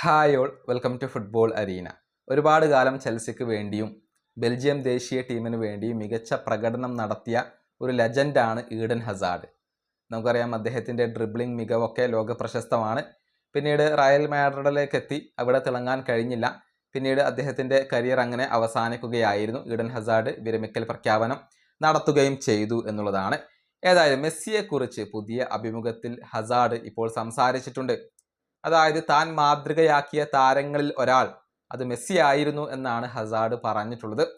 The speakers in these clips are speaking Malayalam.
Hi all welcome to football arena ഒരുപാട് കാലം ചെൽസിക്ക് വേണ്ടിയും ബെൽജിയം ദേശീയ ടീമിന് വേണ്ടിയും മികച്ച പ്രകടനം നടത്തിയ ഒരു ലെജൻഡാണ് ഈഡൻ ഹസാഡ് നമുക്കറിയാം അദ്ദേഹത്തിന്റെ ഡ്രിബ്ലിംഗ് മികവൊക്കെ ലോക പ്രശസ്തമാണ്. പിന്നീട് റയൽ മാഡ്രിഡിലേക്ക് എത്തി അവിടെ തിളങ്ങാൻ കഴിഞ്ഞില്ല. പിന്നീട് അദ്ദേഹത്തിന്റെ കരിയർ അങ്ങനെ അവസാനിക്കുകയായിരുന്നു ഈഡൻ ഹസാഡ് വിരമിക്കൽ പ്രഖ്യാപനം നടത്തുകയും ചെയ്തു എന്നുള്ളതാണ്. ഏതായാലും മെസ്സിയെക്കുറിച്ച് പുതിയ അഭിമുഖത്തിൽ ഹസാഡ് ഇപ്പോൾ സംസാരിച്ചിട്ടുണ്ട്. അതായത് താൻ മാതൃകയാക്കിയ താരങ്ങളിൽ ഒരാൾ അത് മെസ്സി ആയിരുന്നു എന്നാണ് ഹസാർഡ് പറഞ്ഞിട്ടുള്ളത്.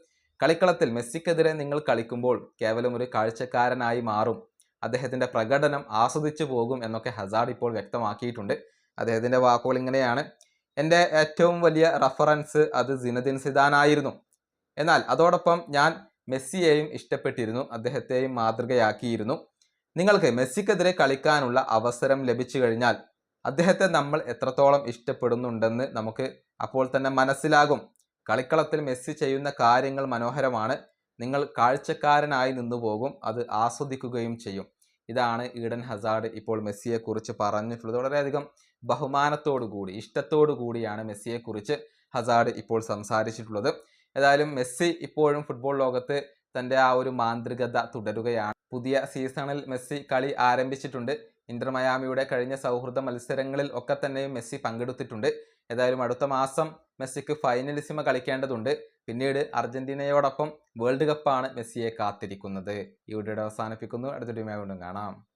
കളിക്കളത്തിൽ മെസ്സിക്കെതിരെ നിങ്ങൾ കളിക്കുമ്പോൾ കേവലം ഒരു കാഴ്ചക്കാരനായി മാറും. അദ്ദേഹത്തിന്റെ പ്രകടനം ആസ്വദിച്ചു പോകും എന്നൊക്കെ ഹസാർഡ് ഇപ്പോൾ വ്യക്തമാക്കിയിട്ടുണ്ട്. അദ്ദേഹത്തിന്റെ വാക്കുകൾ ഇങ്ങനെയാണ്. എന്റെ ഏറ്റവും വലിയ റഫറൻസ് അത് സിനദിൻ സിദാനായിരുന്നു എന്നാൽ അതോടൊപ്പം ഞാൻ മെസ്സിയെയും ഇഷ്ടപ്പെട്ടിരുന്നു. അദ്ദേഹത്തെയും മാതൃകയാക്കിയിരുന്നു. നിങ്ങൾക്ക് മെസ്സിക്കെതിരെ കളിക്കാനുള്ള അവസരം ലഭിച്ചു കഴിഞ്ഞാൽ അദ്ദേഹത്തെ നമ്മൾ എത്രത്തോളം ഇഷ്ടപ്പെടുന്നുണ്ടെന്ന് നമുക്ക് അപ്പോൾ തന്നെ മനസ്സിലാകും. കളിക്കളത്തിൽ മെസ്സി ചെയ്യുന്ന കാര്യങ്ങൾ മനോഹരമാണ്. നിങ്ങൾ കാഴ്ചക്കാരനായി നിന്നു പോകും അത് ആസ്വദിക്കുകയും ചെയ്യും. ഇതാണ് ഈഡൻ ഹസാർഡ് ഇപ്പോൾ മെസ്സിയെക്കുറിച്ച് പറഞ്ഞിട്ടുള്ളത്. വളരെയധികം ബഹുമാനത്തോടു കൂടി ഇഷ്ടത്തോടു കൂടിയാണ് മെസ്സിയെക്കുറിച്ച് ഹസാർഡ് ഇപ്പോൾ സംസാരിച്ചിട്ടുള്ളത്. ഏതായാലും മെസ്സി ഇപ്പോഴും ഫുട്ബോൾ ലോകത്ത് തന്റെ ആ ഒരു മാന്ത്രികത തുടരുകയാണ്. പുതിയ സീസണിൽ മെസ്സി കളി ആരംഭിച്ചിട്ടുണ്ട്. ഇന്റർ മയാമിയുടെ കഴിഞ്ഞ സൗഹൃദ മത്സരങ്ങളിൽ ഒക്കെ തന്നെയും മെസ്സി പങ്കെടുത്തിട്ടുണ്ട്. ഏതായാലും അടുത്ത മാസം മെസ്സിക്ക് ഫൈനലിസിമ കളിക്കേണ്ടതുണ്ട്. പിന്നീട് അർജന്റീനയോടൊപ്പം വേൾഡ് കപ്പാണ് മെസ്സിയെ കാത്തിരിക്കുന്നത്. ഈ വീഡിയോയുടെ അവസാനിപ്പിക്കുന്നു. അടുത്ത ടീമായി വീണ്ടും കാണാം.